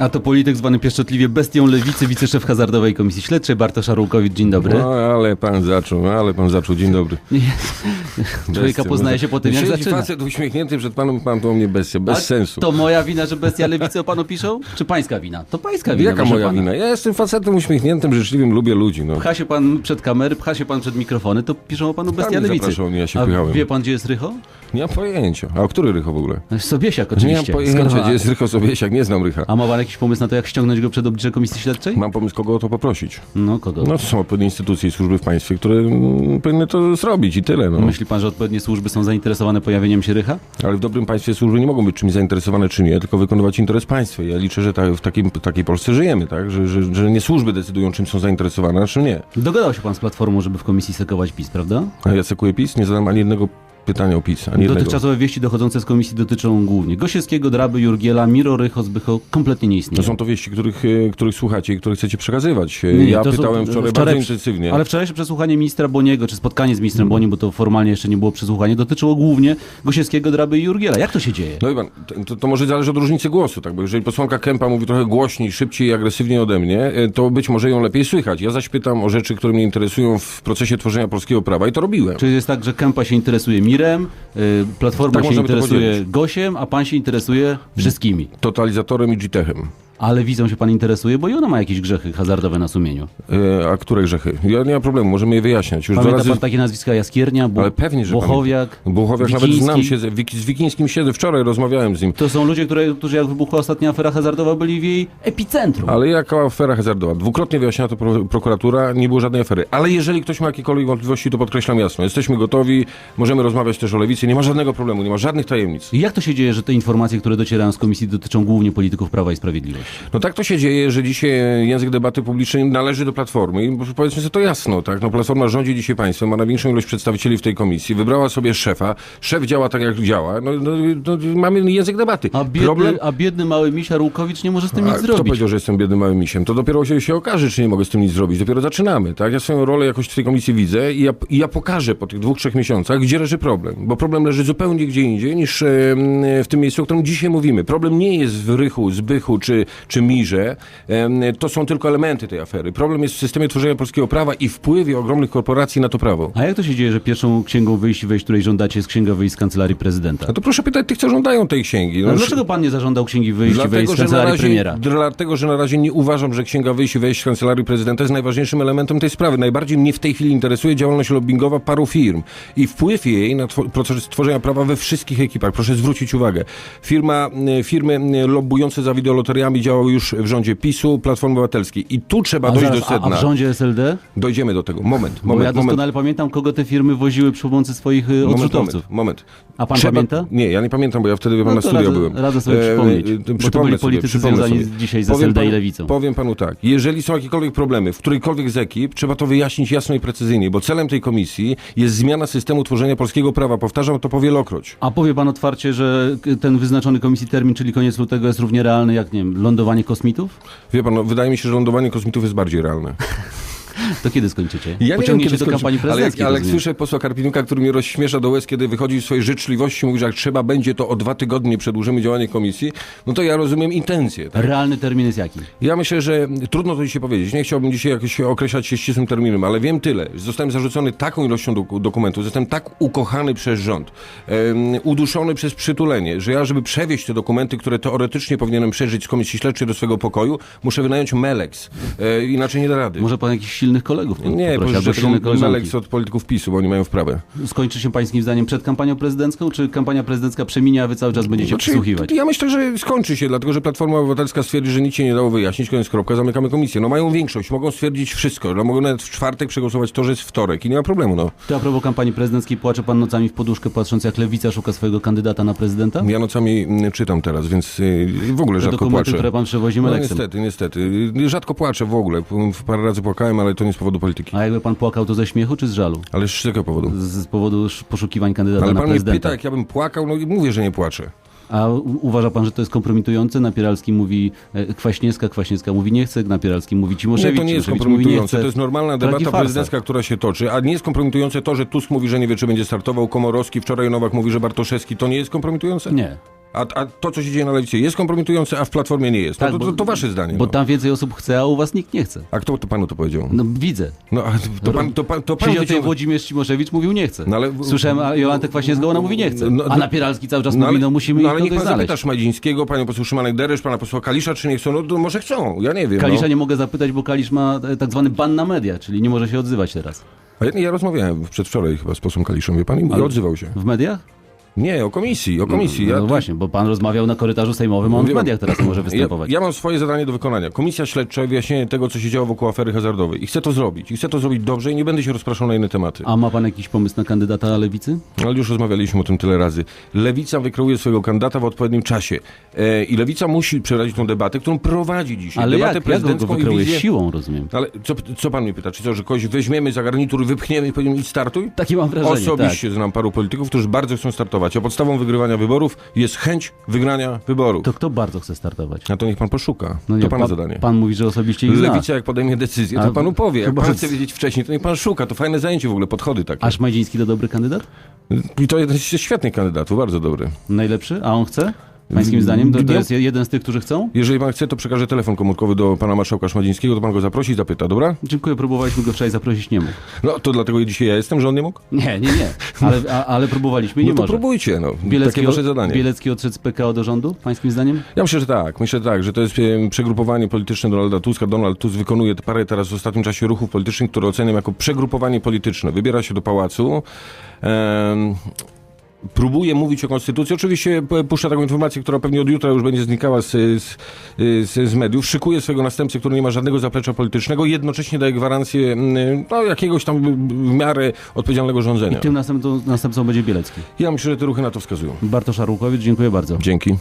A to polityk zwany pieszczotliwie bestią lewicy, wiceszef hazardowej Komisji Śledczej Bartosz Arłukowicz. Dzień dobry. No, ale pan zaczął, ale pan zaczął. Dzień dobry. Człowieka poznaje się po tym, jak zaczyna. facet uśmiechnięty przed panem, pan to o mnie bestia, bez A sensu. To moja wina, że bestia lewicy o panu piszą? Czy pańska wina? To pańska wina. Jaka moja pana. wina? Ja jestem facetem uśmiechniętym, życzliwym, lubię ludzi. No. Pcha się pan przed kamery, pcha się pan przed mikrofony, to piszą o panu bestia mnie lewicy. zapraszał, nie, ja się A pychałem. wie pan, gdzie jest Rycho? Nie mam pojęcia. A o który Rycho w ogóle? Sobiesiak Nie mam oczywiście. pojęcia, Skoro- gdzie jest Rycho Sobiesiak, nie znam Rycha. A ma pan jakiś pomysł na to, jak ściągnąć go przed oblicze Komisji Śledczej? Mam pomysł, kogo o to poprosić. No, kogo? No to są odpowiednie instytucje i służby w państwie, które mm, powinny to zrobić i tyle. No. Myśli pan, że odpowiednie służby są zainteresowane pojawieniem się Rycha? Ale w dobrym państwie służby nie mogą być czymś zainteresowane czy nie, tylko wykonywać interes państwa. Ja liczę, że ta, w takim, takiej Polsce żyjemy, tak? Że, że, że nie służby decydują, czym są zainteresowane, a czym nie. Dogadał się pan z Platformą, żeby w komisji sekować PiS, prawda? A ja sekuję PiS? Nie zadam ani jednego pytania o PiS, ani jednego. Dotychczasowe wieści dochodzące z komisji dotyczą głównie Gosiewskiego, Draby, Jurgiela, Miro, Rycho, Zbycho kompletnie nie To istnieją. są to wieści, których, e, których słuchacie i które chcecie przekazywać. E, Nie, ja to są- pytałem wczoraj wczoraj bardzo intensywnie. Ale wczorajsze przesłuchanie ministra Boniego, czy spotkanie z ministrem Boniem, bo to formalnie jeszcze nie było przesłuchanie, dotyczyło głównie Gosiewskiego, Draby i Jurgiela. Jak to się dzieje? No i pan, to, to może zależy od różnicy głosu, tak? Bo jeżeli posłanka Kępa mówi trochę głośniej, szybciej i agresywniej ode mnie, e, to być może ją lepiej słychać. Ja zaś pytam o rzeczy, które mnie interesują w procesie tworzenia polskiego prawa i to robiłem. Czy jest tak, że Kępa się interesuje Mirem, y, Platforma Tak się interesuje. Gosiem, a pan się interesuje wszystkimi. Totalizatorem i GTechem. Ale widzą się pan interesuje, bo i ona ma jakieś grzechy hazardowe na sumieniu. E, a które grzechy? Ja nie ma problemu, możemy je wyjaśniać. Już Pamięta razy... pan takie nazwiska Jaskiernia, Bo- Ale pewnie, że Bochowiak, Buchowiak nawet znam się, z Wikińskim siedzę, wczoraj rozmawiałem z nim. To są ludzie, które, którzy jak wybuchła ostatnia afera hazardowa, byli w jej epicentrum. Ale jaka afera hazardowa? Dwukrotnie wyjaśniała to pro, prokuratura, nie było żadnej afery. Ale jeżeli ktoś ma jakiekolwiek wątpliwości, to podkreślam jasno. Jesteśmy gotowi, możemy rozmawiać też o lewicy, nie ma żadnego problemu, nie ma żadnych tajemnic. I jak to się dzieje, że te informacje, które docierają z komisji, dotyczą głównie polityków Prawa i Sprawiedliwości? No tak to się dzieje, że dzisiaj język debaty publicznej należy do Platformy i powiedzmy sobie to jasno, tak? No Platforma rządzi dzisiaj państwem, ma największą ilość przedstawicieli w tej komisji, wybrała sobie szefa, szef działa tak jak działa, no, no, no mamy język debaty. A biedny, a biedny mały Misia Rukowicz nie może z tym A nic kto zrobić. powiedział, że jestem biednym małym misiem? To dopiero się, się okaże, czy nie mogę z tym nic zrobić. Dopiero zaczynamy, tak? Ja swoją rolę jakoś w tej komisji widzę i ja, i ja pokażę po tych dwóch, trzech miesiącach, gdzie leży problem. Bo problem leży zupełnie gdzie indziej niż w tym miejscu, o którym dzisiaj mówimy. Problem nie jest w Rychu, Zbychu czy, czy Mirze. To są tylko elementy tej afery. Problem jest w systemie tworzenia polskiego prawa i wpływie ogromnych korporacji na to prawo. A jak to się dzieje, że pierwszą księgą wyjść wejść, której żądacie, jest księga wyjść z kancelarii prezydenta? No to proszę pytać tych, co żądają tej księgi. No, dlaczego pan nie zażądał księgi wyjść i wejść Dlatego z kancelarii razie, premiera? dlatego, że na razie nie uważam, że Księga Wyjść Wejść w Kancelarii Prezydenta jest najważniejszym elementem tej sprawy. Najbardziej mnie w tej chwili interesuje działalność lobbyingowa paru firm i wpływ jej na proces tworzenia prawa we wszystkich ekipach. Proszę zwrócić uwagę. Firma, y, firmy y, lobbujące za wideoloteriami działały już w rządzie PiSu, Platformy Obywatelskiej. I tu trzeba A, dojść zaraz, do a, a sedna. w rządzie SLD? Dojdziemy do tego. Moment, Bo moment, ja moment. doskonale pamiętam, kogo te firmy woziły przy pomocy swoich y, Moment, odrzutowców. moment, moment. A pan pamięta? Nie, ja nie pamiętam, bo ja wtedy No na studia radzę- byłem. radzę sobie przypomnieć, e, bo to przypomnę byli sobie, politycy przypomnę związani sobie. dzisiaj z Powiem SLD i panu- Lewicą. Powiem panu tak, jeżeli są jakiekolwiek problemy w którejkolwiek z ekip, trzeba to wyjaśnić jasno i precyzyjnie, bo celem tej komisji jest zmiana systemu tworzenia polskiego prawa. Powtarzam to powielokroć. A powie pan otwarcie, że ten wyznaczony komisji termin, czyli koniec lutego, jest równie realny jak, nie wiem, lądowanie kosmitów? Wie pan, no, wydaje mi się, że lądowanie kosmitów jest bardziej realne. To kiedy skończycie? Ja nie wiem, kiedy do skończy- kampanii ale jak, prezydenckiej. ale jak rozumiem. słyszę posła Karpinuka, który mnie rozśmiesza do łez, kiedy wychodzi w swojej życzliwości, mówi, że jak trzeba będzie, to o dwa tygodnie przedłużymy działanie komisji, no to ja rozumiem intencje. Tak? Realny termin jest jaki? Ja myślę, że trudno to dzisiaj powiedzieć. Nie chciałbym dzisiaj jakoś określać się ścisłym terminem, ale wiem tyle. Zostałem zarzucony taką ilością doku- dokumentów, zostałem tak ukochany przez rząd, em, uduszony przez przytulenie, że ja, żeby przewieźć te dokumenty, które teoretycznie powinienem przeżyć z komisji śledczej do swojego pokoju, muszę wynająć Melex. E, inaczej nie da rady. Może pan jakichś silnych kolegów nie, pożyczę tego. Melex od polityków PiSu, bo oni mają wprawę. Skończy się pańskim zdaniem przed kampanią prezydencką, czy kampania prezydencka przeminie, a wy cały czas będziecie Znaczy, przysłuchiwać? Ja myślę, że skończy się, dlatego że Platforma Obywatelska stwierdzi, że nic się nie dało wyjaśnić, koniec kropka, zamykamy komisję. No mają większość, mogą stwierdzić wszystko. No, mogą nawet w czwartek przegłosować to, że jest wtorek i nie ma problemu, no. To a propos kampanii prezydenckiej, płacze pan nocami w poduszkę, patrząc jak Lewica szuka swojego kandydata na prezydenta? Ja nocami mm, czytam teraz, więc y, w ogóle Te rzadko dokumenty, płaczę. które pan przewozi No Meleksem. niestety, niestety. Y, Rzadko płaczę w ogóle. Parę razy płakałem, ale to nie z powodu polityki. A jakby pan płakał, to ze śmiechu czy z żalu? Ale z jakiego powodu? Z, z powodu sz- poszukiwań kandydata Ale na pan mnie prezydenta. pyta, jak ja bym płakał, no i mówię, że nie płaczę. A uważa pan, że to jest kompromitujące? Napieralski mówi e, Kwaśniewska, Kwaśniewska mówi nie chce, Napieralski mówi Nie, Cimoszewicz, to nie jest nie kompromitujące. To jest normalna debata prezydencka, która się toczy. A nie jest kompromitujące to, że Tusk mówi, że nie wie, czy będzie startował Komorowski. Wczoraj Nowak mówi, że Bartoszewski. To nie jest kompromitujące? Nie. A, a to, co się dzieje na lewicy jest kompromitujące, a w Platformie nie jest. No, to, to, to wasze zdanie. Bo no. tam więcej osób chce, a u was nikt nie chce. A kto to panu to powiedział? No widzę. No, a to pan, to pan, to pan Siedział wyciąga- Włodzimierz Cimoszewicz, mówił nie chce. No ale- Słyszałem, a Kwaśniewska, ona mówi nie chce. No, A no- Napieralski cały czas No, mówi, no musimy no, ale niech pan znaleźć. zapyta Szmajdzińskiego, panią poseł Szymanek Deresz, pana posła Kalisza, czy nie chcą, no to może chcą, ja nie wiem. Kalisza no. nie mogę zapytać, bo Kalisz ma e, tak zwany ban na media, czyli nie może się odzywać teraz. A ja, ja rozmawiałem przedwczoraj chyba z posłem Kaliszem, wie pan, i odzywał się. W mediach? Nie, o komisji, o komisji. No, Ja, no właśnie, bo pan rozmawiał na korytarzu sejmowym, a on w mediach teraz może występować. Ja, ja mam swoje zadanie do wykonania. Komisja śledcza, wyjaśnienie tego, co się działo wokół afery hazardowej. I chcę to zrobić. I chcę to zrobić dobrze i nie będę się rozpraszał na inne tematy. A ma pan jakiś pomysł na kandydata lewicy? Ale już rozmawialiśmy o tym tyle razy. Lewica wykreuje swojego kandydata w odpowiednim czasie. E, I Lewica musi przeprowadzić tą debatę, którą prowadzi dzisiaj. Ale Debatę jak, jak go prezydencką i wykreuje? wizję- Siłą, rozumiem. Ale co, co pan mnie pyta? Czy co, że kogoś weźmiemy za garnitur, wypchniemy i powiemy idź startuj? Takie mam wrażenie, Osobiście znam paru polityków, którzy bardzo chcą startować. A podstawą wygrywania wyborów jest chęć wygrania wyborów. To kto bardzo chce startować? A to niech pan poszuka. No to pana pan, zadanie. Pan mówi, że osobiście ich zna. Lewica jak podejmie decyzję, A, to panu powie. Jak pan chce wiedzieć wcześniej, to niech pan szuka. To fajne zajęcie w ogóle, podchody takie. A Szmajdziński to dobry kandydat? I to jeden z świetnych kandydatów, bardzo dobry. Najlepszy? A on chce? Pańskim zdaniem? To, to jest jeden z tych, którzy chcą? Jeżeli pan chce, to przekażę telefon komórkowy do pana marszałka Szmadzińskiego, to pan go zaprosi i zapyta, dobra? Dziękuję, próbowaliśmy go wczoraj zaprosić, nie mógł. No to dlatego dzisiaj ja jestem, że on nie mógł? Nie, nie, nie. Ale, a, ale próbowaliśmy i nie No to może. próbujcie, no. Bielecki, Takie wasze zadanie. Bielecki odszedł z PKO do rządu, pańskim zdaniem? Ja myślę, że tak. Myślę tak, że to jest przegrupowanie polityczne Donalda Tuska. Donald Tusk wykonuje parę teraz w ostatnim czasie ruchów politycznych, które oceniam jako przegrupowanie polityczne. Wybiera się do pałacu. Próbuje mówić o konstytucji. Oczywiście puszcza taką informację, która pewnie od jutra już będzie znikała z, z, z, z mediów. Szykuje swojego następcę, który nie ma żadnego zaplecza politycznego. Jednocześnie daje gwarancję mm, no, jakiegoś tam w miarę odpowiedzialnego rządzenia. Tym następcą, następcą będzie Bielecki. Ja myślę, że te ruchy na to wskazują. Bartosz Arłukowicz, dziękuję bardzo. Dzięki.